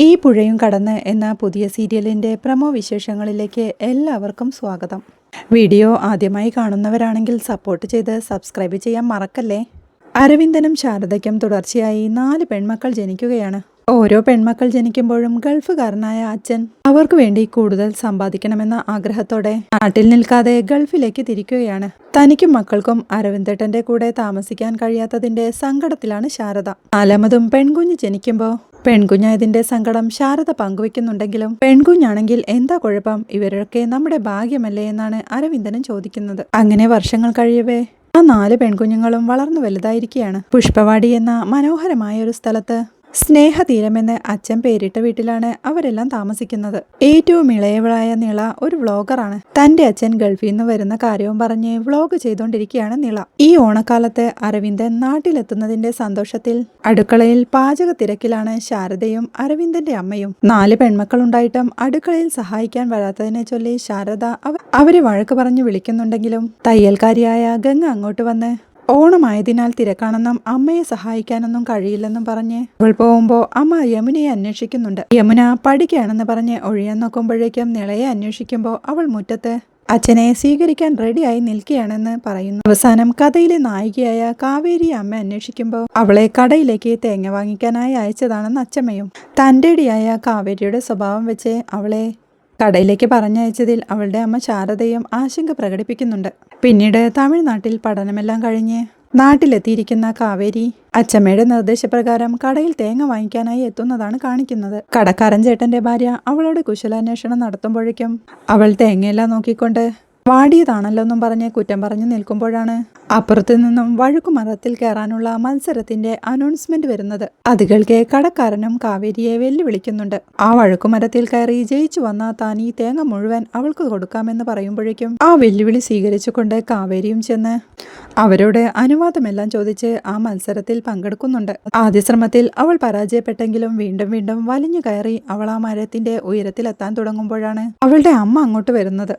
ഈ പുഴയും കടന്ന് എന്ന പുതിയ സീരിയലിന്റെ പ്രമോ വിശേഷങ്ങളിലേക്ക് എല്ലാവർക്കും സ്വാഗതം. വീഡിയോ ആദ്യമായി കാണുന്നവരാണെങ്കിൽ സപ്പോർട്ട് ചെയ്ത് സബ്സ്ക്രൈബ് ചെയ്യാൻ മറക്കല്ലേ? അരവിന്ദനും ശാരദയ്ക്കും തുടർച്ചയായി നാല് പെൺമക്കൾ ജനിക്കുകയാണ്. ഓരോ പെൺമക്കൾ ജനിക്കുമ്പോഴും ഗൾഫുകാരനായ അച്ഛൻ അവർക്ക് വേണ്ടി കൂടുതൽ സമ്പാദിക്കണമെന്ന ആഗ്രഹത്തോടെ നാട്ടിൽ നിൽക്കാതെ ഗൾഫിലേക്ക് തിരിക്കുകയാണ്. തനിക്കും മക്കൾക്കും അരവിന്ദേട്ടന്റെ കൂടെ താമസിക്കാൻ കഴിയാത്തതിന്റെ സങ്കടത്തിലാണ് ശാരദ. നാലാമതും പെൺകുഞ്ഞ് ജനിക്കുമ്പോൾ പെൺകുഞ്ഞായതിന്റെ സങ്കടം ശാരദ പങ്കുവെക്കുന്നുണ്ടെങ്കിലും പെൺകുഞ്ഞാണെങ്കിൽ എന്താ കുഴപ്പം? ഇവരൊക്കെ നമ്മുടെ ഭാഗ്യമല്ലേ എന്നാണ് അരവിന്ദനും ചോദിക്കുന്നത്. അങ്ങനെ വർഷങ്ങൾ കഴിയവേ ആ നാല് പെൺകുഞ്ഞുങ്ങളും വളർന്നു വലുതായിരിക്കുകയാണ്. പുഷ്പവാടി എന്ന മനോഹരമായ ഒരു സ്ഥലത്ത് സ്നേഹതീരമെന്ന് അച്ഛൻ പേരിട്ട വീട്ടിലാണ് അവരെല്ലാം താമസിക്കുന്നത്. ഏറ്റവും ഇളയവളായ നിള ഒരു വ്ളോഗറാണ്. തന്റെ അച്ഛൻ ഗൾഫിൽ നിന്ന് വരുന്ന കാര്യവും പറഞ്ഞ് വ്ളോഗ് ചെയ്തുകൊണ്ടിരിക്കുകയാണ് നിള. ഈ ഓണക്കാലത്ത് അരവിന്ദൻ നാട്ടിലെത്തുന്നതിന്റെ സന്തോഷത്തിൽ അടുക്കളയിൽ പാചക തിരക്കിലാണ് ശാരദയും അരവിന്ദന്റെ അമ്മയും. നാല് പെൺമക്കളുണ്ടായിട്ടും അടുക്കളയിൽ സഹായിക്കാൻ വരാത്തതിനെ ചൊല്ലി ശാരദ അവരെ വഴക്ക് പറഞ്ഞു വിളിക്കുന്നുണ്ടെങ്കിലും തയ്യൽക്കാരിയായ ഗംഗ അങ്ങോട്ട് വന്ന് ഓണമായതിനാൽ തിരക്കാണെന്നും അമ്മയെ സഹായിക്കാനൊന്നും കഴിയില്ലെന്നും പറഞ്ഞ് അവൾ പോകുമ്പോൾ അമ്മ യമുനയെ അന്വേഷിക്കുന്നുണ്ട്. യമുന പഠിക്കുകയാണെന്ന് പറഞ്ഞ് ഒഴിയാൻ നോക്കുമ്പോഴേക്കും നിളയെ അന്വേഷിക്കുമ്പോൾ അവൾ മുറ്റത്ത് അച്ഛനെ സ്വീകരിക്കാൻ റെഡിയായി നിൽക്കുകയാണെന്ന് പറയുന്നു. അവസാനം കഥയിലെ നായികയായ കാവേരി അമ്മ അന്വേഷിക്കുമ്പോൾ അവളെ കടയിലേക്ക് തേങ്ങ വാങ്ങിക്കാനായി അയച്ചതാണെന്ന് അച്ഛമ്മയും തന്റെടിയായ കാവേരിയുടെ സ്വഭാവം വെച്ച് അവളെ കടയിലേക്ക് പറഞ്ഞയച്ചതിൽ അവളുടെ അമ്മ ശാരദയും ആശങ്ക പ്രകടിപ്പിക്കുന്നുണ്ട്. പിന്നീട് തമിഴ്നാട്ടിൽ പഠനമെല്ലാം കഴിഞ്ഞ് നാട്ടിലെത്തിയിരിക്കുന്ന കാവേരി അച്ചമ്മയുടെ നിർദ്ദേശപ്രകാരം കടയിൽ തേങ്ങ വാങ്ങിക്കാനായി എത്തുന്നതാണ് കാണിക്കുന്നത്. കടക്കാരൻ ചേട്ടന്റെ ഭാര്യ അവളോട് കുശലാന്വേഷണം നടത്തുമ്പോഴേക്കും അവൾ തേങ്ങയെല്ലാം നോക്കിക്കൊണ്ട് വാടിയതാണല്ലോ എന്നും പറഞ്ഞ് കുറ്റം പറഞ്ഞു നിൽക്കുമ്പോഴാണ് അപ്പുറത്തു നിന്നും വഴുക്കുമരത്തിൽ കയറാനുള്ള മത്സരത്തിന്റെ അനൗൺസ്മെന്റ് വരുന്നത്. അത് കേൾക്കെ കടക്കാരനും കാവേരിയെ വെല്ലുവിളിക്കുന്നുണ്ട്. ആ വഴുക്കുമരത്തിൽ കയറി ജയിച്ചു വന്ന താൻ ഈ തേങ്ങ മുഴുവൻ അവൾക്ക് കൊടുക്കാമെന്ന് പറയുമ്പോഴേക്കും ആ വെല്ലുവിളി സ്വീകരിച്ചുകൊണ്ട് കാവേരിയും ചെന്ന് അവരോട് അനുവാദമെല്ലാം ചോദിച്ച് ആ മത്സരത്തിൽ പങ്കെടുക്കുന്നുണ്ട്. ആദ്യ ശ്രമത്തിൽ അവൾ പരാജയപ്പെട്ടെങ്കിലും വീണ്ടും വീണ്ടും വലിഞ്ഞു കയറി അവൾ ആ മരത്തിന്റെ ഉയരത്തിലെത്താൻ തുടങ്ങുമ്പോഴാണ് അവളുടെ അമ്മ അങ്ങോട്ട് വരുന്നത്.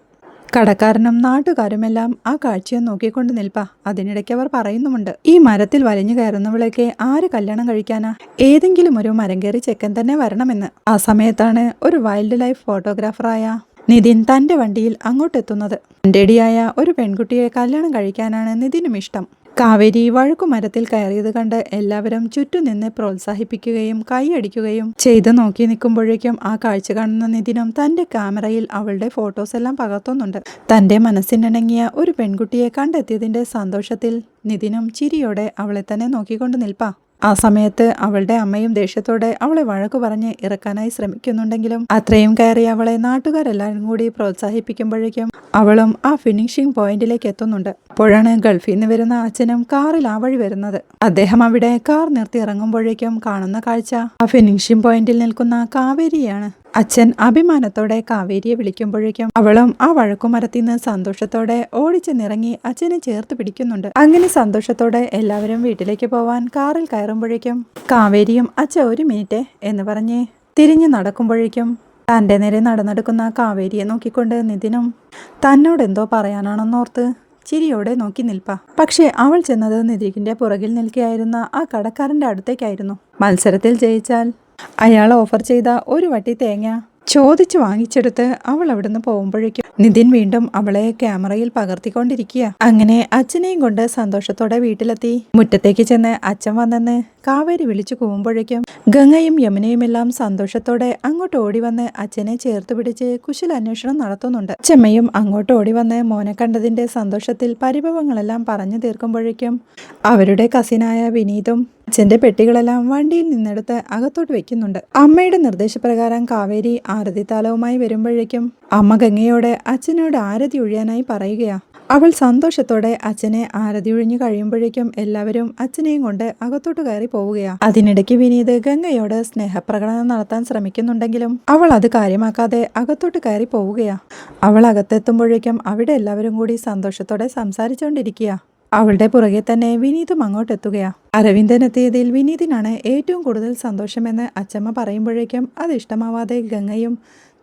കടക്കാരനും നാട്ടുകാരുമെല്ലാം ആ കാഴ്ചയെ നോക്കിക്കൊണ്ട് നിൽപ്പ. അതിനിടയ്ക്ക് അവർ പറയുന്നുമുണ്ട് ഈ മരത്തിൽ വലിഞ്ഞു കയറുന്നവളൊക്കെ ആര് കല്യാണം കഴിക്കാനാ? ഏതെങ്കിലും ഒരു മരം കയറി ചെക്കൻ തന്നെ വരണമെന്ന്. ആ സമയത്താണ് ഒരു വൈൽഡ് ലൈഫ് ഫോട്ടോഗ്രാഫറായ നിതിൻ തന്റെ വണ്ടിയിൽ അങ്ങോട്ടെത്തുന്നത്. തന്റെടിയായ ഒരു പെൺകുട്ടിയെ കല്യാണം കഴിക്കാനാണ് നിതിനും ഇഷ്ടം. കാവേരി വഴുക്കുമരത്തിൽ കയറിയത് കണ്ട് എല്ലാവരും ചുറ്റും നിന്ന് പ്രോത്സാഹിപ്പിക്കുകയും കൈയടിക്കുകയും ചെയ്ത് നോക്കി നിൽക്കുമ്പോഴേക്കും ആ കാഴ്ച കാണുന്ന നിതിനും തന്റെ ക്യാമറയിൽ അവളുടെ ഫോട്ടോസ് എല്ലാം പകർത്തുന്നുണ്ട്. തന്റെ മനസ്സിനിണങ്ങിയ ഒരു പെൺകുട്ടിയെ കണ്ടെത്തിയതിന്റെ സന്തോഷത്തിൽ നിതിനും ചിരിയോടെ അവളെ തന്നെ നോക്കിക്കൊണ്ട് നിൽപ്പാ. ആ സമയത്ത് അവളുടെ അമ്മയും ദേഷ്യത്തോടെ അവളെ വഴക്കു പറഞ്ഞ് ഇറക്കാനായി ശ്രമിക്കുന്നുണ്ടെങ്കിലും അത്രയും കയറി അവളെ നാട്ടുകാരെല്ലാവരും കൂടി പ്രോത്സാഹിപ്പിക്കുമ്പോഴേക്കും അവളും ആ ഫിനിഷിംഗ് പോയിന്റിലേക്ക് എത്തുന്നുണ്ട്. അപ്പോഴാണ് ഗൾഫിൽ നിന്ന് വരുന്ന അച്ഛനും കാറിൽ ആ വഴി വരുന്നത്. അദ്ദേഹം അവിടെ കാർ നിർത്തി ഇറങ്ങുമ്പോഴേക്കും കാണുന്ന കാഴ്ച ആ ഫിനിഷിംഗ് പോയിന്റിൽ നിൽക്കുന്ന കാവേരിയാണ്. അച്ഛൻ അഭിമാനത്തോടെ കാവേരിയെ വിളിക്കുമ്പോഴേക്കും അവളും ആ വഴക്കുമരത്തിൽ നിന്ന് സന്തോഷത്തോടെ ഓടിച്ചെന്നിറങ്ങി അച്ഛനെ ചേർത്ത് പിടിക്കുന്നുണ്ട്. അങ്ങനെ സന്തോഷത്തോടെ എല്ലാവരും വീട്ടിലേക്ക് പോവാൻ കാറിൽ കയറുമ്പോഴേക്കും കാവേരിയും അച്ഛ ഒരു മിനിറ്റ് എന്ന് പറഞ്ഞ് തിരിഞ്ഞു നടക്കുമ്പോഴേക്കും തന്റെ നേരെ നടന്നെടുക്കുന്ന കാവേരിയെ നോക്കിക്കൊണ്ട് നിതിനും തന്നോട് എന്തോ പറയാനാണെന്നോർത്ത് ചിരിയോടെ നോക്കി നിൽപ്പ. പക്ഷേ അവൾ ചെന്നത് നിതിക്കിന്റെ പുറകിൽ നിൽക്കുകയായിരുന്ന ആ കടക്കാരന്റെ അടുത്തേക്കായിരുന്നു. മത്സരത്തിൽ ജയിച്ചാൽ അയാൾ ഓഫർ ചെയ്ത ഒരു വട്ടി തേങ്ങ ചോദിച്ചു വാങ്ങിച്ചെടുത്ത് അവൾ അവിടുന്ന് പോകുമ്പോഴേക്കും നിതിൻ വീണ്ടും അവളെ ക്യാമറയിൽ പകർത്തിക്കൊണ്ടിരിക്കുക. അങ്ങനെ അച്ഛനെയും കൊണ്ട് സന്തോഷത്തോടെ വീട്ടിലെത്തി. മുറ്റത്തേക്ക് ചെന്ന് അച്ഛൻ വന്നെന്ന് കാവേരി വിളിച്ചു കൂവുമ്പോഴേക്കും ഗംഗയും യമുനയും എല്ലാം സന്തോഷത്തോടെ അങ്ങോട്ട് ഓടി വന്ന് അച്ഛനെ ചേർത്ത് പിടിച്ച് കുശലാന്വേഷണം നടത്തുന്നുണ്ട്. ചെമ്മയും അങ്ങോട്ട് ഓടി വന്ന് മോനെ കണ്ടതിന്റെ സന്തോഷത്തിൽ പരിഭവങ്ങളെല്ലാം പറഞ്ഞു തീർക്കുമ്പോഴേക്കും അവരുടെ കസിനായ വിനീതും അച്ഛന്റെ പെട്ടികളെല്ലാം വണ്ടിയിൽ നിന്നെടുത്ത് അകത്തോട്ട് വെക്കുന്നുണ്ട്. അമ്മയുടെ നിർദ്ദേശപ്രകാരം കാവേരി ആരതി താലവുമായി വരുമ്പോഴേക്കും അമ്മ ഗംഗയോട് അച്ഛനോട് ആരതി ഒഴിയാനായി പറയുകയാ. അവൾ സന്തോഷത്തോടെ അച്ഛനെ ആരതി ഒഴിഞ്ഞു കഴിയുമ്പോഴേക്കും എല്ലാവരും അച്ഛനെയും കൊണ്ട് അകത്തോട്ട് കയറി പോവുകയാ. അതിനിടയ്ക്ക് വിനീത് ഗംഗയോട് സ്നേഹപ്രകടനം നടത്താൻ ശ്രമിക്കുന്നുണ്ടെങ്കിലും അവൾ അത് കാര്യമാക്കാതെ അകത്തോട്ട് കയറി പോവുകയാണ് അവൾ അകത്തെത്തുമ്പോഴേക്കും അവിടെ എല്ലാവരും കൂടി സന്തോഷത്തോടെ സംസാരിച്ചുകൊണ്ടിരിക്കുക അവളുടെ പുറകെ തന്നെ വിനീതും അങ്ങോട്ടെത്തുകയാ. അരവിന്ദൻ എത്തിയതിൽ വിനീതിനാണ് ഏറ്റവും കൂടുതൽ സന്തോഷമെന്ന് അച്ചമ്മ പറയുമ്പോഴേക്കും അത് ഇഷ്ടമാവാതെ ഗംഗയും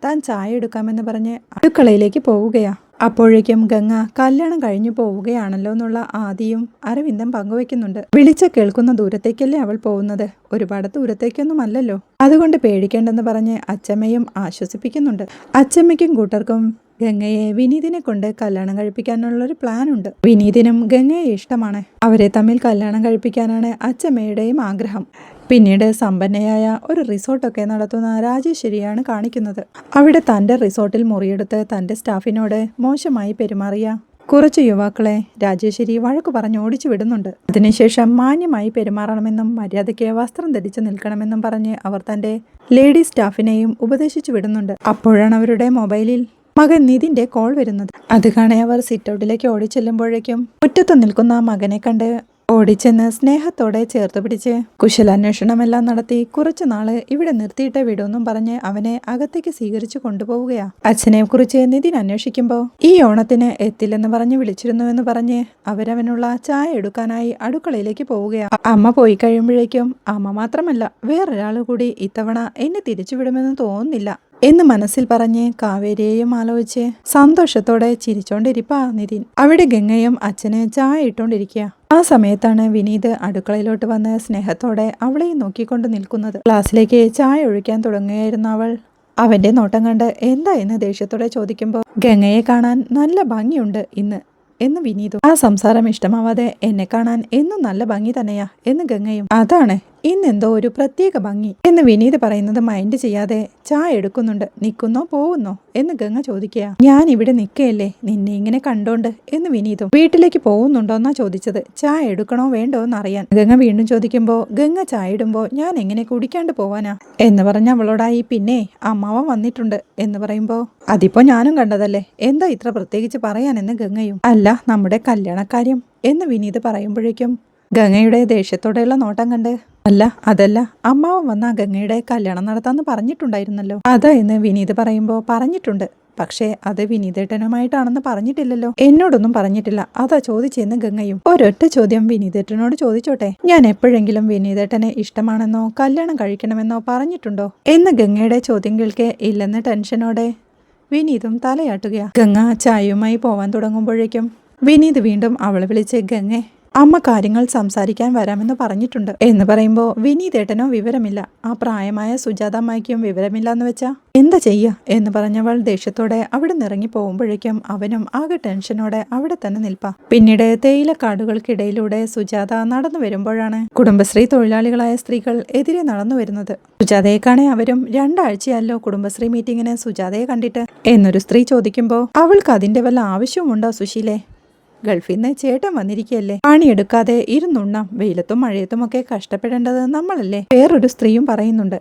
താൻ ചായ എടുക്കാമെന്ന് പറഞ്ഞ് അടുക്കളയിലേക്ക് പോവുകയാ. അപ്പോഴേക്കും ഗംഗ കല്യാണം കഴിഞ്ഞു പോവുകയാണല്ലോ എന്നുള്ള ആദിയും അരവിന്ദം പങ്കുവെക്കുന്നുണ്ട്. വിളിച്ച കേൾക്കുന്ന ദൂരത്തേക്കല്ലേ അവൾ പോകുന്നത്? ഒരുപാട് ദൂരത്തേക്കൊന്നുമല്ലല്ലോ. അതുകൊണ്ട് പേടിക്കേണ്ടെന്ന് പറഞ്ഞ് അച്ചമ്മയും ആശ്വസിപ്പിക്കുന്നുണ്ട്. അച്ചമ്മയ്ക്കും കൂട്ടർക്കും ഗംഗയെ വിനീതിനെ കൊണ്ട് കല്യാണം കഴിപ്പിക്കാനുള്ളൊരു പ്ലാൻ ഉണ്ട് വിനീതിനും ഗംഗയെ ഇഷ്ടമാണ്. അവരെ തമ്മിൽ കല്യാണം കഴിപ്പിക്കാനാണ് അച്ചമ്മയുടെയും ആഗ്രഹം. പിന്നീട് സമ്പന്നയായ ഒരു റിസോർട്ടൊക്കെ നടത്തുന്ന രാജേശ്വരിയാണ് കാണിക്കുന്നത്. അവിടെ തന്റെ റിസോർട്ടിൽ മുറിയെടുത്ത് തന്റെ സ്റ്റാഫിനോട് മോശമായി പെരുമാറിയ കുറച്ച് യുവാക്കളെ രാജേശ്വരി വഴക്കു പറഞ്ഞ് ഓടിച്ചു വിടുന്നുണ്ട്. അതിനുശേഷം മാന്യമായി പെരുമാറണമെന്നും മര്യാദയ്ക്ക് വസ്ത്രം ധരിച്ചു നിൽക്കണമെന്നും പറഞ്ഞ് അവർ തന്റെ ലേഡി സ്റ്റാഫിനെയും ഉപദേശിച്ചു വിടുന്നുണ്ട്. അപ്പോഴാണ് അവരുടെ മൊബൈലിൽ മകൻ നിതിന്റെ കോൾ വരുന്നത്. അത് കാണെ അവർ സിറ്റൗട്ടിലേക്ക് ഓടിച്ചെല്ലുമ്പോഴേക്കും മുറ്റത്ത് നിൽക്കുന്ന മകനെ കണ്ട് ഓടിച്ചെന്ന് സ്നേഹത്തോടെ ചേർത്ത് പിടിച്ച് കുശലാന്വേഷണമെല്ലാം നടത്തി കുറച്ചു നാൾ ഇവിടെ നിർത്തിയിട്ട വിടുമെന്നും പറഞ്ഞ് അവനെ അകത്തേക്ക് സ്വീകരിച്ചു കൊണ്ടുപോവുകയാ. അച്ഛനെ കുറിച്ച് നിതിൻ അന്വേഷിക്കുമ്പോൾ ഈ ഓണത്തിന് എത്തില്ലെന്ന് പറഞ്ഞ് വിളിച്ചിരുന്നുവെന്ന് പറഞ്ഞ് അവരവനുള്ള ചായ എടുക്കാനായി അടുക്കളയിലേക്ക് പോവുകയാ. അമ്മ പോയി കഴിയുമ്പോഴേക്കും അമ്മ മാത്രമല്ല വേറൊരാൾ കൂടി ഇത്തവണ എന്നെ തിരിച്ചുവിടുമെന്ന് തോന്നുന്നില്ല. എന്ന് മനസ്സിൽ പറഞ്ഞ് കാവേരിയെയും ആലോചിച്ച് സന്തോഷത്തോടെ ചിരിച്ചോണ്ടിരിപ്പാ നിതിൻ. അവിടെ ഗംഗയും അച്ഛന് ചായ ഇട്ടോണ്ടിരിക്കുക ആ സമയത്താണ് വിനീത് അടുക്കളയിലോട്ട് വന്ന് സ്നേഹത്തോടെ അവളെയും നോക്കിക്കൊണ്ട് നിൽക്കുന്നത്. ക്ലാസ്സിലേക്ക് ചായ ഒഴിക്കാൻ തുടങ്ങുകയായിരുന്ന അവൾ. അവന്റെ നോട്ടം കണ്ട് എന്താ എന്ന് ദേഷ്യത്തോടെ ചോദിക്കുമ്പോൾ ഗംഗയെ കാണാൻ നല്ല ഭംഗിയുണ്ട് ഇന്ന് എന്ന് വിനീതു. ആ സംസാരം ഇഷ്ടമാവാതെ എന്നെ കാണാൻ എന്നും നല്ല ഭംഗി തന്നെയാ എന്ന് ഗംഗയും. അതാണ് ഇന്നെന്തോ ഒരു പ്രത്യേക ഭംഗി. എന്ന് വിനീത് പറയുന്നത് മൈൻഡ് ചെയ്യാതെ ചായ എടുക്കുന്നുണ്ട്. നിൽക്കുന്നോ പോകുന്നോ എന്ന് ഗംഗ ചോദിക്കുക. ഞാൻ ഇവിടെ നിൽക്കയല്ലേ? നിന്നെ ഇങ്ങനെ കണ്ടോണ്ട്? എന്ന് വിനീതും. വീട്ടിലേക്ക് പോകുന്നുണ്ടോന്നാ ചോദിച്ചത്. ചായ എടുക്കണോ വേണ്ടോ എന്ന് അറിയാൻ ഗംഗ വീണ്ടും ചോദിക്കുമ്പോൾ ഗംഗ ചായ ഇടുമ്പോൾ ഞാൻ എങ്ങനെ കുടിക്കാണ്ട് പോവാനാ? എന്ന് പറഞ്ഞ അവളോടായി പിന്നെ അമ്മാവൻ വന്നിട്ടുണ്ട്. എന്ന് പറയുമ്പോൾ അതിപ്പോ ഞാനും കണ്ടതല്ലേ? എന്താ ഇത്ര പ്രത്യേകിച്ച് പറയാനെന്ന് ഗംഗയും? അല്ല നമ്മുടെ കല്യാണക്കാര്യം. എന്ന് വിനീത് പറയുമ്പോഴേക്കും ഗംഗയുടെ ദേഷ്യത്തോടെയുള്ള നോട്ടം കണ്ട് അല്ല അതല്ല. അമ്മാവൻ വന്ന ഗംഗയുടെ കല്യാണം നടത്താന്ന് പറഞ്ഞിട്ടുണ്ടായിരുന്നല്ലോ. അതാ എന്ന് വിനീത് പറയുമ്പോൾ പറഞ്ഞിട്ടുണ്ട്. പക്ഷേ അത് വിനീതേട്ടനുമായിട്ടാണെന്ന് പറഞ്ഞിട്ടില്ലല്ലോ. എന്നോടൊന്നും പറഞ്ഞിട്ടില്ല. അതാ ചോദിച്ചെന്ന് ഗംഗയും. ഒരൊറ്റ ചോദ്യം വിനീതേട്ടനോട് ചോദിച്ചോട്ടെ? ഞാൻ എപ്പോഴെങ്കിലും വിനീതേട്ടനെ ഇഷ്ടമാണെന്നോ കല്യാണം കഴിക്കണമെന്നോ പറഞ്ഞിട്ടുണ്ടോ? എന്ന് ഗംഗയുടെ ചോദ്യം കേൾക്കെ ഇല്ലെന്ന് ടെൻഷനോടെ വിനീതും തലയാട്ടുകയാ ഗംഗ ചായയുമായി പോവാൻ തുടങ്ങുമ്പോഴേക്കും വിനീത് വീണ്ടും അവളെ വിളിച്ച് ഗംഗെ അമ്മ കാര്യങ്ങൾ സംസാരിക്കാൻ വരാമെന്ന് പറഞ്ഞിട്ടുണ്ട്. എന്ന് പറയുമ്പോൾ വിനീതേട്ടനോ വിവരമില്ല. ആ പ്രായമായ സുജാതമ്മയ്ക്കും വിവരമില്ല എന്ന് വെച്ചാ? എന്താ ചെയ്യ? എന്ന് പറഞ്ഞവൾ ദേഷ്യത്തോടെ അവിടെ നിറങ്ങി പോകുമ്പോഴേക്കും അവനും ആകെ ടെൻഷനോടെ അവിടെ തന്നെ നിൽപ്പാ. പിന്നീട് തേയിലക്കാടുകൾക്കിടയിലൂടെ സുജാത നടന്നു വരുമ്പോഴാണ് കുടുംബശ്രീ തൊഴിലാളികളായ സ്ത്രീകൾ എതിരെ നടന്നു വരുന്നത്. സുജാതയെ കാണേ അവരും രണ്ടാഴ്ചയല്ലോ കുടുംബശ്രീ മീറ്റിങ്ങിന് സുജാതയെ കണ്ടിട്ട്. എന്നൊരു സ്ത്രീ ചോദിക്കുമ്പോൾ അവൾക്ക് അതിന്റെ വല്ല ആവശ്യമുണ്ടോ സുശീലേ? ഗൾഫിൽ നിന്ന് ചേട്ടൻ വന്നിരിക്കുകയല്ലേ പണിയെടുക്കാതെ ഇരുന്നുണ്ണാം. വെയിലത്തും മഴയത്തും ഒക്കെ കഷ്ടപ്പെടേണ്ടത് നമ്മളല്ലേ? വേറൊരു സ്ത്രീയും പറയുന്നുണ്ട്.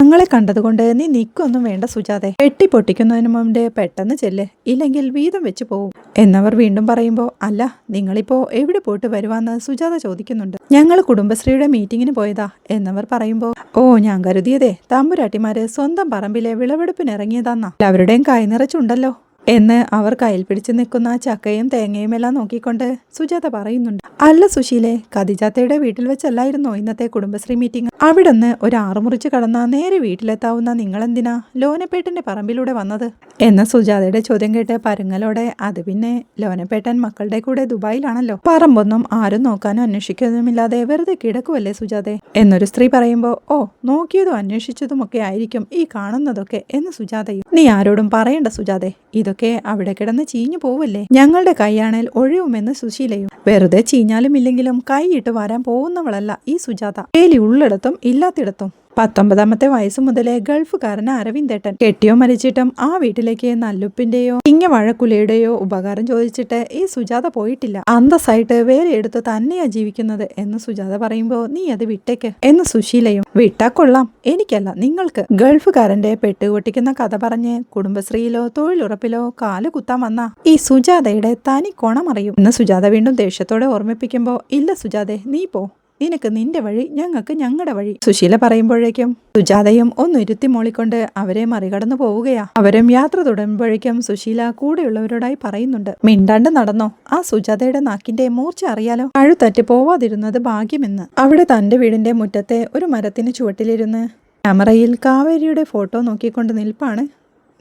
ഞങ്ങളെ കണ്ടതുകൊണ്ട് നീ നിക്കൊന്നും വേണ്ട സുജാതെ. വെട്ടി പൊട്ടിക്കുന്നതിന് മുമ്പേ പെട്ടെന്ന് ചെല്ല്. ഇല്ലെങ്കിൽ വീതം വെച്ച് പോവും. എന്നവർ വീണ്ടും പറയുമ്പോൾ അല്ല നിങ്ങളിപ്പോ എവിടെ പോയിട്ട് വരുവാന്ന് സുജാത ചോദിക്കുന്നുണ്ട്. ഞങ്ങൾ കുടുംബശ്രീയുടെ മീറ്റിങ്ങിന് പോയതാ. എന്നവർ പറയുമ്പോൾ ഓ ഞാൻ കരുതിയതേ തമ്പുരാട്ടിമാര് സ്വന്തം പറമ്പിലെ വിളവെടുപ്പിന് ഇറങ്ങിയതാന്നാ എല്ലാവരുടെയും കൈ നിറച്ചുണ്ടല്ലോ. എന്ന് അവർ കയ്യിൽ പിടിച്ചു നിൽക്കുന്ന ചക്കയും തേങ്ങയും എല്ലാം നോക്കിക്കൊണ്ട് സുജാത പറയുന്നുണ്ട്. അല്ല സുശീലെ കതിജാത്തയുടെ വീട്ടിൽ വെച്ചല്ലായിരുന്നോ ഇന്നത്തെ കുടുംബശ്രീ മീറ്റിംഗ്? അവിടുന്ന് ഒരു ആറുമുറിച്ച് കടന്ന നേരെ വീട്ടിലെത്താവുന്ന നിങ്ങളെന്തിനാ ലോനപ്പേട്ടന്റെ പറമ്പിലൂടെ വന്നത്? എന്ന സുജാതയുടെ ചോദ്യം കേട്ട് പരുങ്ങലോടെ അത് പിന്നെ ലോനപ്പേട്ടൻ മക്കളുടെ കൂടെ ദുബായിലാണല്ലോ. പറമ്പൊന്നും ആരും നോക്കാനും അന്വേഷിക്കുന്നതുമില്ലാതെ വെറുതെ കിടക്കുവല്ലേ സുജാതെ? എന്നൊരു സ്ത്രീ പറയുമ്പോൾ ഓ നോക്കിയതും അന്വേഷിച്ചതുമൊക്കെ ആയിരിക്കും ഈ കാണുന്നതൊക്കെ എന്ന് സുജാതയും. നീ ആരോടും പറയണ്ട സുജാതെ ഇതൊക്കെ അവിടെ കിടന്ന് ചീഞ്ഞു പോവല്ലേ? ഞങ്ങളുടെ കൈയാണേൽ ഒഴിവുമെന്ന് സുശീലയും. വെറുതെ ചീഞ്ഞാലും ഇല്ലെങ്കിലും കൈയിട്ട് വരാൻ പോകുന്നവളല്ല ഈ സുജാത. കേലി ഉള്ളിടത്തും ഇല്ലാത്തിടത്തും. പത്തൊമ്പതാമത്തെ വയസ്സ് മുതലേ ഗൾഫുകാരൻ അരവിന്ദേട്ടൻ കെട്ടിയോ മരിച്ചിട്ടും ആ വീട്ടിലേക്ക് നല്ലുപ്പിന്റെയോ ഇങ്ങ വഴക്കുലയുടെയോ ഉപകാരം ചോദിച്ചിട്ട് ഈ സുജാത പോയിട്ടില്ല. അന്തസ്സായിട്ട് വേറെ എടുത്ത് തന്നെയാ ജീവിക്കുന്നത് എന്ന് സുജാത പറയുമ്പോ നീ അത് വിട്ടേക്ക് എന്ന് സുശീലയും. വിട്ടാ കൊള്ളാം. എനിക്കല്ല നിങ്ങൾക്ക്. ഗൾഫുകാരന്റെ പെട്ടുകൊട്ടിക്കുന്ന കഥ പറഞ്ഞ് കുടുംബശ്രീയിലോ തൊഴിലുറപ്പിലോ കാൽ കുത്താൻ വന്ന ഈ സുജാതയുടെ തനി കോണമറിയും. എന്ന് സുജാത വീണ്ടും ദേഷ്യത്തോടെ ഓർമ്മിപ്പിക്കുമ്പോ ഇല്ല സുജാതെ നീ പോ. നിനക്ക് നിന്റെ വഴി ഞങ്ങൾക്ക് ഞങ്ങളുടെ വഴി. സുശീല പറയുമ്പോഴേക്കും സുജാതയും ഒന്ന് ഇരുത്തി മോളിക്കൊണ്ട് അവരെ മറികടന്നു പോവുകയാ. അവരും യാത്ര തുടരുമ്പോഴേക്കും സുശീല കൂടെയുള്ളവരോടായി പറയുന്നുണ്ട് മിണ്ടാണ്ട് നടന്നോ? ആ സുജാതയുടെ നാക്കിന്റെ മൂർച്ച അറിയാലോ? അഴുത്തറ്റ് പോവാതിരുന്നത് ഭാഗ്യമെന്ന്. അവിടെ തന്റെ വീടിന്റെ മുറ്റത്തെ ഒരു മരത്തിന് ചുവട്ടിലിരുന്ന് ക്യാമറയിൽ കാവേരിയുടെ ഫോട്ടോ നോക്കിക്കൊണ്ട് നിൽപ്പാണ്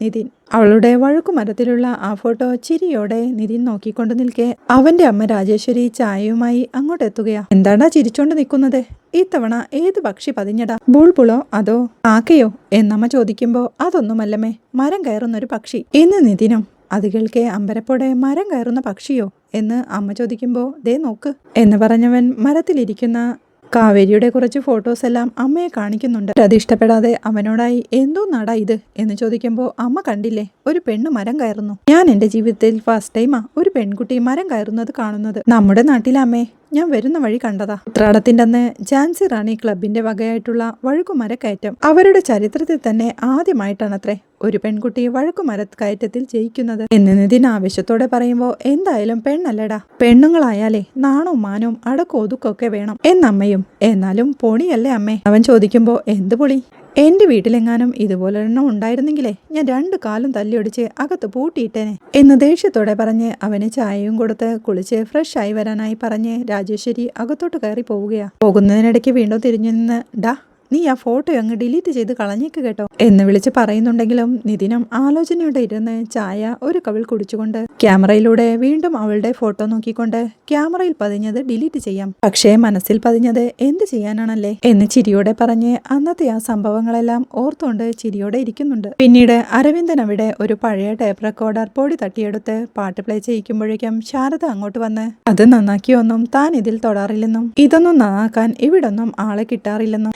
നിതിൻ. അവളുടെ വഴുക്കുമരത്തിലുള്ള ആ ഫോട്ടോ ചിരിയോടെ നിതിൻ നോക്കിക്കൊണ്ട് നിൽക്കെ. അവന്റെ അമ്മ രാജേശ്വരി ചായയുമായി അങ്ങോട്ട് എത്തുകയാ. എന്താണാ ചിരിച്ചോണ്ട് നിൽക്കുന്നത്? ഇത്തവണ ഏത് പക്ഷി പതിഞ്ഞടാ? ബുൾബുളോ അതോ കാക്കയോ എന്നമ്മ ചോദിക്കുമ്പോ അതൊന്നുമല്ലമേ മരം കയറുന്നൊരു പക്ഷി. ഇന്ന് നിതിനും അത് കേൾക്കെ അമ്പരപ്പോടെ മരം കയറുന്ന പക്ഷിയോ? എന്ന് അമ്മ ചോദിക്കുമ്പോൾ ദേ നോക്ക്. എന്ന് പറഞ്ഞവൻ മരത്തിലിരിക്കുന്ന കാവേരിയുടെ കുറച്ച് ഫോട്ടോസ് എല്ലാം അമ്മയെ കാണിക്കുന്നുണ്ട്. അത് ഇഷ്ടപ്പെടാതെ അവനോടായി എന്തോ നടാ ഇത്? എന്ന് ചോദിക്കുമ്പോൾ അമ്മ കണ്ടില്ലേ ഒരു പെണ്ണ് മരം കയറുന്നു. ഞാൻ എന്റെ ജീവിതത്തിൽ ഫസ്റ്റ് ടൈമാ ഒരു പെൺകുട്ടി മരം കയറുന്നത് കാണുന്നത്. നമ്മുടെ നാട്ടിലെ അമ്മേ ഞാൻ വരുന്ന വഴി കണ്ടതാ. ഉത്രാടത്തിന്റെ അന്ന് ജാൻസി റാണി ക്ലബിന്റെ വകയായിട്ടുള്ള വഴുക്കുമരക്കയറ്റം. അവരുടെ ചരിത്രത്തിൽ തന്നെ ആദ്യമായിട്ടാണത്രേ ഒരു പെൺകുട്ടി വഴുക്കുമരക്കയറ്റത്തിൽ ജയിക്കുന്നത്. എന്ന് നിതിൻ ആവശ്യത്തോടെ പറയുമ്പോൾ എന്തായാലും പെണ്ണല്ലടാ. പെണ്ണുങ്ങളായാലേ നാണവും മാനവും അടക്കവും ഒതുക്കൊക്കെ വേണം. എന്നമ്മയും എന്നാലും പൊണിയല്ലേ അമ്മേ? അവൻ ചോദിക്കുമ്പോൾ എന്ത് പൊളി? എന്റെ വീട്ടിലെങ്ങാനും ഇതുപോലൊരെണ്ണം ഉണ്ടായിരുന്നെങ്കിലേ ഞാൻ രണ്ടു കാലും തല്ലിയൊടിച്ച് അകത്ത് പൂട്ടിയിട്ടേനെ എന്ന് ദേഷ്യത്തോടെ പറഞ്ഞ് അവന് ചായയും കൊടുത്ത് കുളിച്ച് ഫ്രഷ് ആയി വരാനായി പറഞ്ഞ് രാജേശ്വരി അകത്തോട്ട് കയറി പോവുകയാ പോകുന്നതിനിടയ്ക്ക് വീണ്ടും തിരിഞ്ഞു നിന്ന് ഡാ നീ ആ ഫോട്ടോ അങ്ങ് ഡിലീറ്റ് ചെയ്ത് കളഞ്ഞേക്ക് കേട്ടോ. എന്ന് വിളിച്ച് പറയുന്നുണ്ടെങ്കിലും നിതിനും ആലോചനയോടെ ഇരുന്ന് ചായ ഒരു കവിൾ കുടിച്ചുകൊണ്ട് ക്യാമറയിലൂടെ വീണ്ടും അവളുടെ ഫോട്ടോ നോക്കിക്കൊണ്ട് ക്യാമറയിൽ പതിഞ്ഞത് ഡിലീറ്റ് ചെയ്യാം. പക്ഷേ മനസ്സിൽ പതിഞ്ഞത് എന്ത് ചെയ്യാനാണല്ലേ? എന്ന് ചിരിയോടെ പറഞ്ഞ് അന്നത്തെ ആ സംഭവങ്ങളെല്ലാം ഓർത്തുകൊണ്ട് ചിരിയോടെ ഇരിക്കുന്നുണ്ട്. പിന്നീട് അരവിന്ദൻ അവിടെ ഒരു പഴയ ടേപ്പ് റെക്കോർഡർ പൊടി തട്ടിയെടുത്ത് പാട്ട് പ്ലേ ചെയ്യിക്കുമ്പോഴേക്കും ശാരദ അങ്ങോട്ട് വന്ന് അത് നന്നാക്കിയൊന്നും താൻ ഇതിൽ തൊടാറില്ലെന്നും ഇതൊന്നും നന്നാക്കാൻ ഇവിടൊന്നും ആളെ കിട്ടാറില്ലെന്നും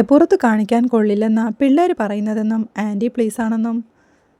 പുറത്ത് കാണിക്കാൻ കൊള്ളില്ലെന്ന പിള്ളേർ പറയുന്നതെന്നും ആന്റി പ്ലീസ് ആണെന്നും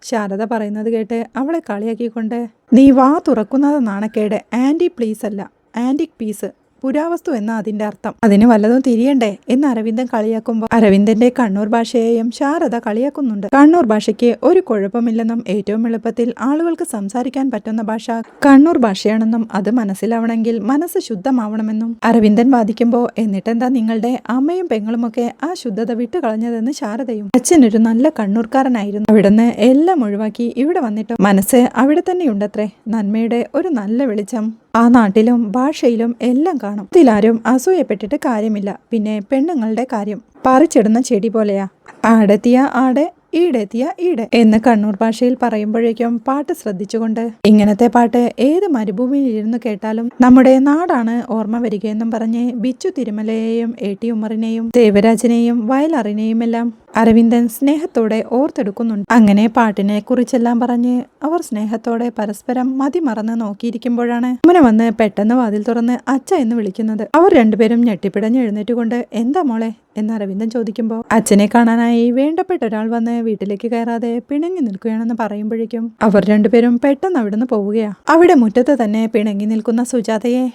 ശാരദ പറയുന്നത് കേട്ട് അവളെ കളിയാക്കിക്കൊണ്ട് നീ വാ തുറക്കുന്നത് നാണക്കേട്. ആന്റി അല്ല ആന്റിക് പീസ്. പുരാവസ്തു എന്ന അതിന്റെ അർത്ഥം? അതിന് വല്ലതും തിരിയണ്ടേ? എന്ന് അരവിന്ദൻ കളിയാക്കുമ്പോൾ അരവിന്ദന്റെ കണ്ണൂർ ഭാഷയെയും ശാരദ കളിയാക്കുന്നുണ്ട്. കണ്ണൂർ ഭാഷയ്ക്ക് ഒരു കുഴപ്പമില്ലെന്നും ഏറ്റവും എളുപ്പത്തിൽ ആളുകൾക്ക് സംസാരിക്കാൻ പറ്റുന്ന ഭാഷ കണ്ണൂർ ഭാഷയാണെന്നും അത് മനസ്സിലാവണമെങ്കിൽ മനസ്സ് ശുദ്ധമാവണമെന്നും അരവിന്ദൻ വാദിക്കുമ്പോൾ എന്നിട്ടെന്താ നിങ്ങളുടെ അമ്മയും പെങ്ങളുമൊക്കെ ആ ശുദ്ധത വിട്ടുകളഞ്ഞതെന്ന് ശാരദയും അച്ഛൻ ഒരു നല്ല കണ്ണൂർക്കാരനായിരുന്നു. അവിടുന്ന് എല്ലാം ഒഴിവാക്കി ഇവിടെ വന്നിട്ട് മനസ്സ് അവിടെ തന്നെയുണ്ടത്രേ. നന്മയുടെ ഒരു നല്ല വെളിച്ചം. ആ നാട്ടിലും ഭാഷയിലും എല്ലാം കാണും. ഇതിലാരും അസൂയപ്പെട്ടിട്ട് കാര്യമില്ല. പിന്നെ പെണ്ണുങ്ങളുടെ കാര്യം പറിച്ചിടുന്ന ചെടി പോലെയാ. ആടെത്തിയ ആടെ ഈടെത്തിയ ഈടെ എന്ന് കണ്ണൂർ ഭാഷയിൽ പറയുമ്പോഴേക്കും പാട്ട് ശ്രദ്ധിച്ചുകൊണ്ട്. ഇങ്ങനത്തെ പാട്ട് ഏത് മരുഭൂമിയിൽ ഇരുന്ന് കേട്ടാലും നമ്മുടെ നാടാണ് ഓർമ്മ വരികയെന്നും പറഞ്ഞ് ബിച്ചു തിരുമലയെയും എ ടി ഉമ്മറിനെയും ദേവരാജനെയും വയലറിനെയും എല്ലാം അരവിന്ദൻ സ്നേഹത്തോടെ ഓർത്തെടുക്കുന്നുണ്ട്. അങ്ങനെ പാട്ടിനെ കുറിച്ചെല്ലാം പറഞ്ഞ് അവർ സ്നേഹത്തോടെ പരസ്പരം മതിമറന്ന് നോക്കിയിരിക്കുമ്പോഴാണ് അമ്മന വന്ന് പെട്ടെന്ന് വാതിൽ തുറന്ന് അച്ഛ എന്ന് വിളിക്കുന്നത്. അവർ രണ്ടുപേരും ഞെട്ടിപ്പിടഞ്ഞ് എഴുന്നേറ്റുകൊണ്ട് എന്താ മോളെ? എന്ന് അരവിന്ദൻ ചോദിക്കുമ്പോൾ അച്ഛനെ കാണാനായി വേണ്ടപ്പെട്ട ഒരാൾ വന്ന് വീട്ടിലേക്ക് കയറാതെ പിണങ്ങി നിൽക്കുകയാണെന്ന് പറയുമ്പോഴേക്കും അവർ രണ്ടുപേരും പെട്ടെന്ന് അവിടുന്ന് പോവുകയാ. അവിടെ മുറ്റത്ത് തന്നെ പിണങ്ങി നിൽക്കുന്ന സുജാതയെ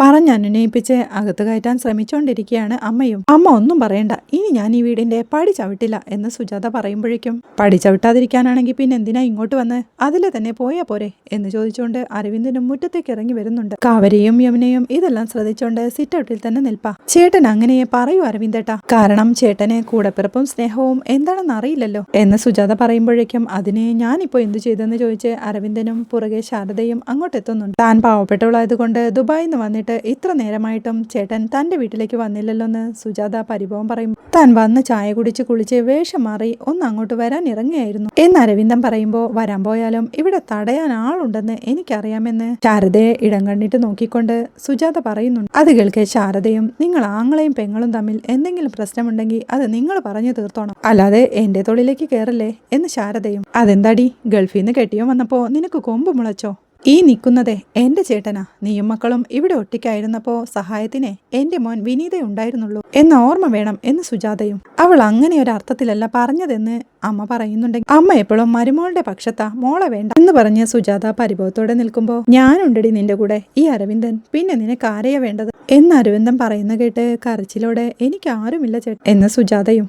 പറഞ്ഞനുനയിപ്പിച്ച് അകത്ത് കയറ്റാൻ ശ്രമിച്ചുകൊണ്ടിരിക്കുകയാണ് അമ്മയും. അമ്മ ഒന്നും പറയണ്ട. ഇനി ഞാൻ ഈ വീടിന്റെ പടി ചവിട്ടില്ല എന്ന് സുജാത പറയുമ്പോഴേക്കും പടി ചവിട്ടാതിരിക്കാനാണെങ്കിൽ പിന്നെ എന്തിനാ ഇങ്ങോട്ട് വന്ന്? അതിലെ തന്നെ പോയാ പോരെ? എന്ന് ചോദിച്ചുകൊണ്ട് അരവിന്ദനും മുറ്റത്തേക്ക് ഇറങ്ങി വരുന്നുണ്ട്. കാവരിയും യമുനയും ഇതെല്ലാം ശ്രദ്ധിച്ചുകൊണ്ട് സിറ്റൗട്ടിൽ തന്നെ നിൽപ്പാ. ചേട്ടൻ അങ്ങനെയെ പറയൂ അരവിന്ദേട്ടാ. കാരണം ചേട്ടന് കൂടപ്പിറപ്പും സ്നേഹവും എന്താണെന്ന് അറിയില്ലല്ലോ എന്ന് സുജാത പറയുമ്പോഴേക്കും അതിനെ ഞാനിപ്പോ എന്തു ചെയ്തെന്ന് ചോദിച്ച് അരവിന്ദനും പുറകെ ശാരദയും അങ്ങോട്ടെത്തുന്നുണ്ട്. താൻ പാവപ്പെട്ടവളായതുകൊണ്ട് ദുബായിൽ നിന്ന് വന്നിട്ട് ഇത്ര നേരമായിട്ടും ചേട്ടൻ തന്റെ വീട്ടിലേക്ക് വന്നില്ലല്ലോ എന്ന് സുജാത പരിഭവം പറയും. താൻ വന്ന് ചായ കുടിച്ച് കുളിച്ച് വേഷം മാറി ഒന്ന് അങ്ങോട്ട് വരാൻ ഇറങ്ങിയായിരുന്നു എന്ന് അരവിന്ദൻ പറയുമ്പോൾ വരാൻ പോയാലും ഇവിടെ തടയാൻ ആളുണ്ടെന്ന് എനിക്കറിയാമെന്ന്. ശാരദയെ ഇടം കണ്ടിട്ട് നോക്കിക്കൊണ്ട് സുജാത പറയുന്നുണ്ട് അത് കേൾക്കെ ശാരദയും നിങ്ങൾ ആങ്ങളെയും പെങ്ങളും തമ്മിൽ എന്തെങ്കിലും പ്രശ്നമുണ്ടെങ്കിൽ അത് നിങ്ങൾ പറഞ്ഞു തീർത്തോണം. അല്ലാതെ എന്റെ തൊഴിലേക്ക് കയറല്ലേ എന്ന് ശാരദയും അതെന്താടി? ഗൾഫിൽ നിന്ന് കെട്ടിയോ വന്നപ്പോ നിനക്ക് കൊമ്പ് മുളച്ചോ? ഈ നിൽക്കുന്നതേ എന്റെ ചേട്ടനാ. നീയും മക്കളും ഇവിടെ ഒട്ടിക്കായിരുന്നപ്പോ സഹായത്തിന് എന്റെ മോൻ വിനീതയുണ്ടായിരുന്നുള്ളൂ എന്ന ഓർമ്മ വേണം എന്ന് സുജാതയും. അവൾ അങ്ങനെ ഒരു അർത്ഥത്തിലല്ല പറഞ്ഞതെന്ന് അമ്മ പറയുന്നുണ്ടെങ്കിൽ. അമ്മ എപ്പോഴും മരുമോളുടെ പക്ഷത്താ മോളെ വേണ്ട എന്ന് പറഞ്ഞ് സുജാത പരിഭവത്തോടെ നിൽക്കുമ്പോ ഞാനുണ്ടടി നിന്റെ കൂടെ ഈ അരവിന്ദൻ പിന്നെ നിനക്ക് ആരെയാ വേണ്ടത്? എന്ന് അരവിന്ദൻ പറയുന്ന കേട്ട് കരച്ചിലോടെ എനിക്ക് ആരുമില്ല ചേട്ടൻ എന്ന് സുജാതയും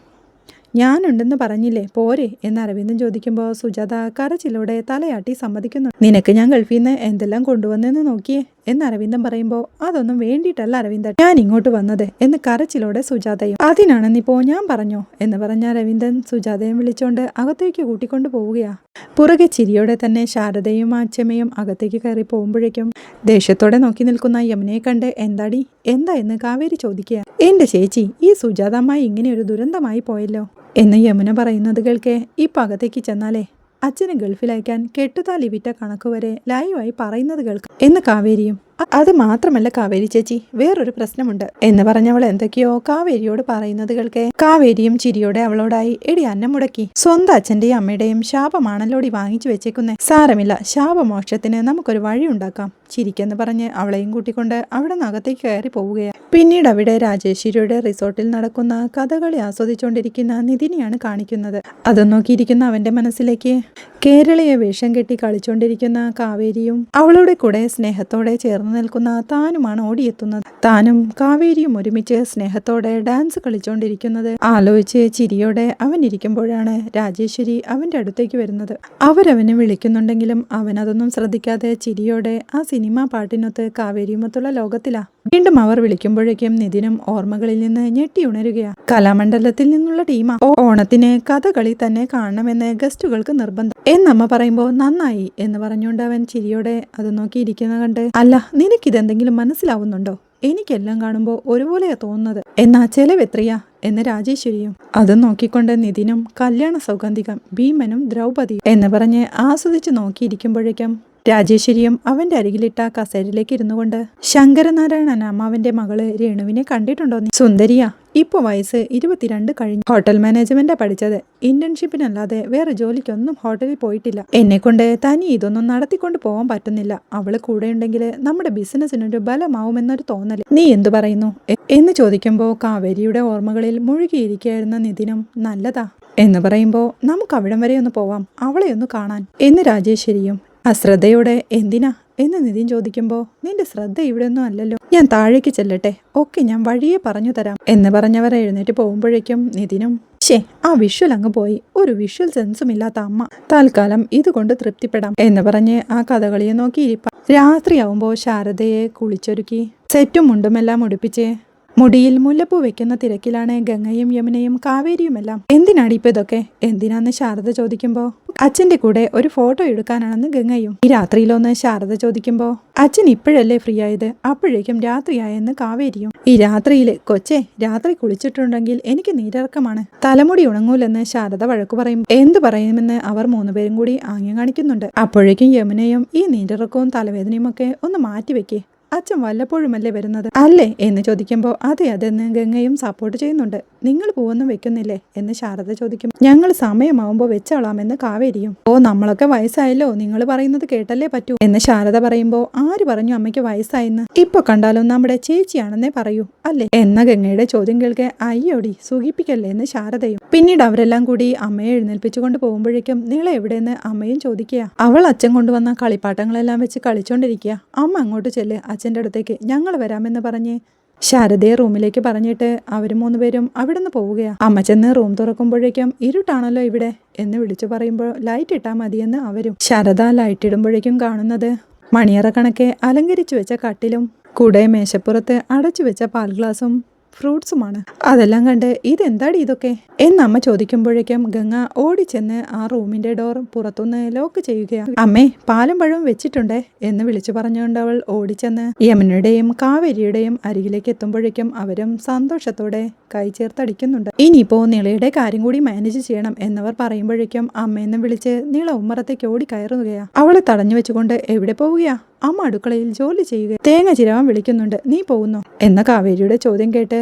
ഞാനുണ്ടെന്ന് പറഞ്ഞില്ലേ? പോരെ. എന്ന് അരവിന്ദൻ ചോദിക്കുമ്പോൾ സുജാത കരച്ചിലൂടെ തലയാട്ടി സമ്മതിക്കുന്നു. നിനക്ക് ഞാൻ ഗൾഫിൽ നിന്ന് എന്തെല്ലാം കൊണ്ടുവന്നെന്ന് നോക്കിയേ? എന്ന് അരവിന്ദൻ പറയുമ്പോൾ അതൊന്നും വേണ്ടിയിട്ടല്ല അരവിന്ദൻ. ഞാൻ ഇങ്ങോട്ട് വന്നത് എന്ന് കരച്ചിലൂടെ സുജാതയും അതിനാണെന്നിപ്പോ ഞാൻ പറഞ്ഞോ? എന്ന് പറഞ്ഞ അരവിന്ദൻ സുജാതയും വിളിച്ചോണ്ട് അകത്തേക്ക് കൂട്ടിക്കൊണ്ടു പോവുകയാ. പുറകെ ചിരിയോടെ തന്നെ ശാരദയും അച്ഛമ്മയും അകത്തേക്ക് കയറി പോകുമ്പോഴേക്കും ദേഷ്യത്തോടെ നോക്കി നിൽക്കുന്ന യമുനയെ കണ്ട് എന്താടി? എന്താ? എന്ന് കാവേരി ചോദിക്കുക എന്റെ ചേച്ചി ഈ സുജാതമ്മ ഇങ്ങനെ ഒരു ദുരന്തമായി പോയല്ലോ. എന്ന് യമുന പറയുന്നത് കേൾക്കേ. ഈ പകത്തേക്ക് ചെന്നാലേ അച്ഛന് ഗൾഫിലയക്കാൻ കെട്ടുതാലി വിറ്റ കണക്ക് വരെ ലൈവായി പറയുന്നത് കേൾക്കാം. എന്ന് കാവേരിയും "അ- അത് മാത്രമല്ല കാവേരി ചേച്ചി വേറൊരു പ്രശ്നമുണ്ട്. എന്ന് പറഞ്ഞവൾ എന്തൊക്കെയോ കാവേരിയോട് പറയുന്നത് കേൾക്കെ. കാവേരിയും ചിരിയോടെ അവളോടായി എടി അന്നം മുടക്കി. സ്വന്തം അച്ഛന്റെയും അമ്മയുടെയും ശാപമാണല്ലോടി വാങ്ങിച്ചു വെച്ചേക്കുന്നേ. സാരമില്ല ശാപമോക്ഷത്തിന് നമുക്കൊരു വഴി ഉണ്ടാക്കാം. ചിരിക്കെന്ന് പറഞ്ഞ് അവളെയും കൂട്ടിക്കൊണ്ട് അവിടെ നകത്തേക്ക് കയറി പോവുകയാണ്. പിന്നീട് അവിടെ രാജേശ്വരിയുടെ റിസോർട്ടിൽ നടക്കുന്ന കഥകളി ആസ്വദിച്ചുകൊണ്ടിരിക്കുന്ന നിതിനെയാണ് കാണിക്കുന്നത്. അത് നോക്കിയിരിക്കുന്ന അവന്റെ മനസ്സിലേക്ക് കേരളീയ വേഷം കെട്ടി കളിച്ചുകൊണ്ടിരിക്കുന്ന കാവേരിയും അവളുടെ കൂടെ സ്നേഹത്തോടെ ചേർന്ന് നിൽക്കുന്ന താനുമാണ് ഓടിയെത്തുന്നത്. താനും കാവേരിയും ഒരുമിച്ച് സ്നേഹത്തോടെ ഡാൻസ് കളിച്ചുകൊണ്ടിരിക്കുന്നത് ആലോചിച്ച് ചിരിയോടെ അവൻ ഇരിക്കുമ്പോഴാണ് രാജേശ്വരി അവന്റെ അടുത്തേക്ക് വരുന്നത്. അവരവനെ വിളിക്കുന്നുണ്ടെങ്കിലും അവൻ അതൊന്നും ശ്രദ്ധിക്കാതെ ചിരിയോടെ ആ സിനിമാ പാട്ടിനൊത്ത് കാവേരിയുമൊത്തുള്ള ലോകത്തിലാ വീണ്ടും അവർ വിളിക്കുമ്പോഴേക്കും നിതിനും ഓർമ്മകളിൽ നിന്ന് ഞെട്ടി ഉണരുകയാണ് കലാമണ്ഡലത്തിൽ നിന്നുള്ള ടീമാ ഓണത്തിന് കഥകളി തന്നെ കാണണമെന്ന് ഗസ്റ്റുകൾക്ക് നിർബന്ധം. എന്നമ്മ പറയുമ്പോൾ നന്നായി എന്ന് പറഞ്ഞുകൊണ്ട് അവൻ ചിരിയോടെ അത് നോക്കിയിരിക്കുന്ന കണ്ട് അല്ല നിനക്കിതെന്തെങ്കിലും മനസ്സിലാവുന്നുണ്ടോ? എനിക്കെല്ലാം കാണുമ്പോൾ ഒരുപോലെയാ തോന്നുന്നത്. എന്നാ ചെലവെത്രയാ? എന്ന് രാജേശ്വരിയും അത് നോക്കിക്കൊണ്ട് നിതിനും കല്യാണ സൗഗന്ധികം ഭീമനും ദ്രൗപതി എന്ന് പറഞ്ഞ് ആസ്വദിച്ച് നോക്കിയിരിക്കുമ്പോഴേക്കും രാജേശ്വരിയും അവന്റെ അരികിലിട്ട കസേരയിലേക്ക് ഇരുന്നു കൊണ്ട് ശങ്കരനാരായണൻ അമ്മാവന്റെ മകൾ രേണുവിനെ കണ്ടിട്ടുണ്ടോ സുന്ദരിയാ. ഇപ്പൊ വയസ്സ് ഇരുപത്തിരണ്ട് കഴിഞ്ഞു. ഹോട്ടൽ മാനേജ്മെന്റാ പഠിച്ചത്. ഇന്റേൺഷിപ്പിനല്ലാതെ വേറെ ജോലിക്കൊന്നും ഹോട്ടലിൽ പോയിട്ടില്ല. എന്നെ കൊണ്ട് തനി ഇതൊന്നും നടത്തിക്കൊണ്ട് പോകാൻ പറ്റുന്നില്ല. അവൾ കൂടെ ഉണ്ടെങ്കിൽ നമ്മുടെ ബിസിനസ്സിനൊരു ബലമാവുമെന്നൊരു തോന്നൽ. നീ എന്തു പറയുന്നു? എന്ന് ചോദിക്കുമ്പോൾ കാവേരിയുടെ ഓർമ്മകളിൽ മുഴുകിയിരിക്കുകയായിരുന്ന നിതിനും നല്ലതാ. എന്ന് പറയുമ്പോൾ നമുക്ക് അവിടം വരെ ഒന്ന് പോവാം. അവളെ ഒന്ന് കാണാൻ. എന്ന് രാജേശ്വരിയും അശ്രദ്ധയോടെ എന്തിനാ? എന്ന് നിതിൻ ചോദിക്കുമ്പോൾ നിന്റെ ശ്രദ്ധ ഇവിടെ ഒന്നും അല്ലല്ലോ. ഞാൻ താഴേക്ക് ചെല്ലട്ടെ. ഓക്കെ ഞാൻ വഴിയെ പറഞ്ഞു തരാം. എന്ന് പറഞ്ഞവർ എഴുന്നേറ്റ് പോകുമ്പോഴേക്കും നിതിനും ശേ ആ വിഷ്വൽ അങ്ങ് പോയി. ഒരു വിഷ്വൽ സെൻസും ഇല്ലാത്ത അമ്മ. തൽക്കാലം ഇതുകൊണ്ട് തൃപ്തിപ്പെടാം. എന്ന് പറഞ്ഞ് ആ കഥകളിയെ നോക്കി ഇരിപ്പ. രാത്രിയാവുമ്പോൾ ശാരദയെ കുളിച്ചൊരുക്കി സെറ്റും മുണ്ടുമെല്ലാം ഉടുപ്പിച്ച് മുടിയിൽ മുല്ലപ്പൂ വെക്കുന്ന തിരക്കിലാണ് ഗംഗയും യമുനയും കാവേരിയുമെല്ലാം. എന്തിനാണ് ഇപ്പൊ ഇതൊക്കെ? എന്തിനാന്ന് ശാരദ ചോദിക്കുമ്പോ? അച്ഛന്റെ കൂടെ ഒരു ഫോട്ടോ എടുക്കാനാണെന്ന് ഗംഗയും. ഈ രാത്രിയിലൊന്ന് ശാരദ ചോദിക്കുമ്പോ അച്ഛൻ ഇപ്പോഴല്ലേ ഫ്രീ ആയത്? അപ്പോഴേക്കും രാത്രിയായെന്ന് കാവേരിയും. ഈ രാത്രിയിൽ കൊച്ചെ രാത്രി കുളിച്ചിട്ടുണ്ടെങ്കിൽ എനിക്ക് നീരിറക്കമാണ് തലമുടി ഉണങ്ങൂലെന്ന് ശാരദ വഴക്കു പറയും. എന്ത് പറയുമെന്ന് അവർ മൂന്നുപേരും കൂടി ആംഗ്യം കാണിക്കുന്നുണ്ട്. അപ്പോഴേക്കും യമുനയും ഈ നീരിറക്കവും തലവേദനയും ഒക്കെ ഒന്ന് മാറ്റിവെക്കേ. അച്ഛൻ വല്ലപ്പോഴുമല്ലേ വരുന്നത്? അല്ലേ? എന്ന് ചോദിക്കുമ്പോൾ അതെ അതെന്ന് ഗംഗയും സപ്പോർട്ട് ചെയ്യുന്നുണ്ട്. നിങ്ങൾ പോവൊന്നും വെക്കുന്നില്ലേ? എന്ന് ശാരദ ചോദിക്കും. ഞങ്ങൾ സമയമാവുമ്പോൾ വെച്ചോളാമെന്ന് കാവേരിയും. ഓ നമ്മളൊക്കെ വയസ്സായല്ലോ. നിങ്ങൾ പറയുന്നത് കേട്ടല്ലേ പറ്റൂ? എന്ന് ശാരദ പറയുമ്പോൾ ആര് പറഞ്ഞു അമ്മയ്ക്ക് വയസ്സായെന്ന്? ഇപ്പൊ കണ്ടാലും നമ്മുടെ ചേച്ചിയാണെന്നേ പറയൂ അല്ലേ? എന്ന ഗംഗയുടെ ചോദ്യം കേൾക്കെ അയ്യോടി സുഖിപ്പിക്കല്ലേ? എന്ന് ശാരദയും. പിന്നീട് അവരെല്ലാം കൂടി അമ്മയെ എഴുന്നേൽപ്പിച്ചുകൊണ്ട് പോകുമ്പോഴേക്കും നീള എവിടെയെന്ന്? അമ്മയും ചോദിക്കുക അവൾ അച്ഛൻ കൊണ്ടുവന്ന കളിപ്പാട്ടങ്ങളെല്ലാം വെച്ച് കളിച്ചോണ്ടിരിക്കുക അമ്മ അങ്ങോട്ട് ചെല്ല് അച്ഛന്റെ അടുത്തേക്ക് ഞങ്ങൾ വരാമെന്ന് പറഞ്ഞ് ശാരദയെ റൂമിലേക്ക് പറഞ്ഞിട്ട് അവർ മൂന്നുപേരും അവിടെ നിന്ന് പോവുകയാണ് അമ്മ ചെന്ന് റൂം തുറക്കുമ്പോഴേക്കും ഇരുട്ടാണല്ലോ ഇവിടെ എന്ന് വിളിച്ചു പറയുമ്പോൾ ലൈറ്റ് ഇട്ടാൽ മതിയെന്ന് അവരും. ശാരദ ലൈറ്റ് ഇടുമ്പോഴേക്കും കാണുന്നത് മണിയറ കണക്കെ അലങ്കരിച്ചു വെച്ച കട്ടിലും കൂടെ മേശപ്പുറത്ത് അടച്ചു വെച്ച പാൽ ഗ്ലാസും ഫ്രൂട്ട്സുമാണ്. അതെല്ലാം കണ്ട് ഇതെന്താടി ഇതൊക്കെ? എന്നമ്മ ചോദിക്കുമ്പോഴേക്കും ഗംഗ ഓടിച്ചെന്ന് ആ റൂമിന്റെ ഡോർ പുറത്തുനിന്ന് ലോക്ക് ചെയ്യുകയാണ്. അമ്മേ പാലും പഴവും വെച്ചിട്ടുണ്ടേ എന്ന് വിളിച്ചു പറഞ്ഞുകൊണ്ട് അവൾ ഓടിച്ചെന്ന്. യമുനയുടെയും കാവേരിയുടെയും അരികിലേക്ക് എത്തുമ്പോഴേക്കും അവരും സന്തോഷത്തോടെ കൈ ചേർത്തടിക്കുന്നുണ്ട്. ഇനിയിപ്പോ നിളയുടെ കാര്യം കൂടി മാനേജ് ചെയ്യണം എന്നവർ പറയുമ്പോഴേക്കും അമ്മയെന്ന് വിളിച്ച് നിള ഉമ്മറത്തേക്ക് ഓടി കയറുകയാ അവളെ തടഞ്ഞു വെച്ചുകൊണ്ട് എവിടെ പോവുകയാ? അമ്മ അടുക്കളയിൽ ജോലി ചെയ്യുക. തേങ്ങ ചിരവാൻ വിളിക്കുന്നുണ്ട്. നീ പോകുന്നോ? എന്ന കാവേരിയുടെ ചോദ്യം കേട്ട്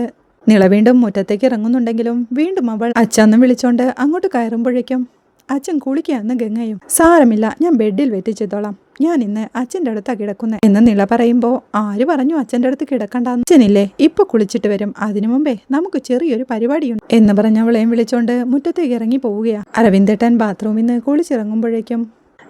നിള വീണ്ടും മുറ്റത്തേക്ക് ഇറങ്ങുന്നുണ്ടെങ്കിലും വീണ്ടും അവൾ അച്ഛന്നും വിളിച്ചോണ്ട് അങ്ങോട്ട് കയറുമ്പോഴേക്കും അച്ഛൻ കുളിക്കുകയെന്ന് ഗംഗയും സാരമില്ല ഞാൻ ബെഡിൽ വെറ്റിച്ചെത്തോളാം. ഞാൻ ഇന്ന് അച്ഛന്റെ അടുത്താ കിടക്കുന്നത് എന്ന് നിള പറയുമ്പോൾ ആര് പറഞ്ഞു അച്ഛന്റെ അടുത്ത് കിടക്കണ്ടെന്ന്? അച്ഛനില്ലേ ഇപ്പൊ കുളിച്ചിട്ട് വരും. അതിനു മുമ്പേ നമുക്ക് ചെറിയൊരു പരിപാടിയുണ്ട്. എന്ന് പറഞ്ഞ പറഞ്ഞവളെയും വിളിച്ചോണ്ട് മുറ്റത്തേക്ക് ഇറങ്ങി പോവുകയാണ് അരവിന്ദേട്ടൻ ബാത്റൂമിൽ നിന്ന് കുളിച്ചിറങ്ങുമ്പോഴേക്കും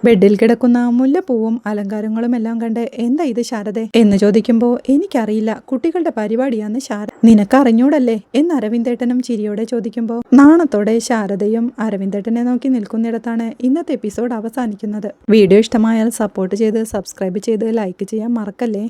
ബെഡിൽ കിടക്കുന്ന മുല്ലപ്പൂവും അലങ്കാരങ്ങളും എല്ലാം കണ്ട് എന്താ ഇത് ശാരദേ? എന്ന് ചോദിക്കുമ്പോൾ എനിക്കറിയില്ല കുട്ടികളുടെ പരിപാടിയാന്ന് ശാര നിനക്കറിഞ്ഞൂടല്ലേ? എന്ന് അരവിന്ദേട്ടനും ചിരിയോടെ ചോദിക്കുമ്പോൾ നാണത്തോടെ ശാരദയും അരവിന്ദേട്ടനെ നോക്കി നിൽക്കുന്നിടത്താണ് ഇന്നത്തെ എപ്പിസോഡ് അവസാനിക്കുന്നത്. വീഡിയോ ഇഷ്ടമായാൽ സപ്പോർട്ട് ചെയ്ത് സബ്സ്ക്രൈബ് ചെയ്ത് ലൈക്ക് ചെയ്യാൻ മറക്കല്ലേ?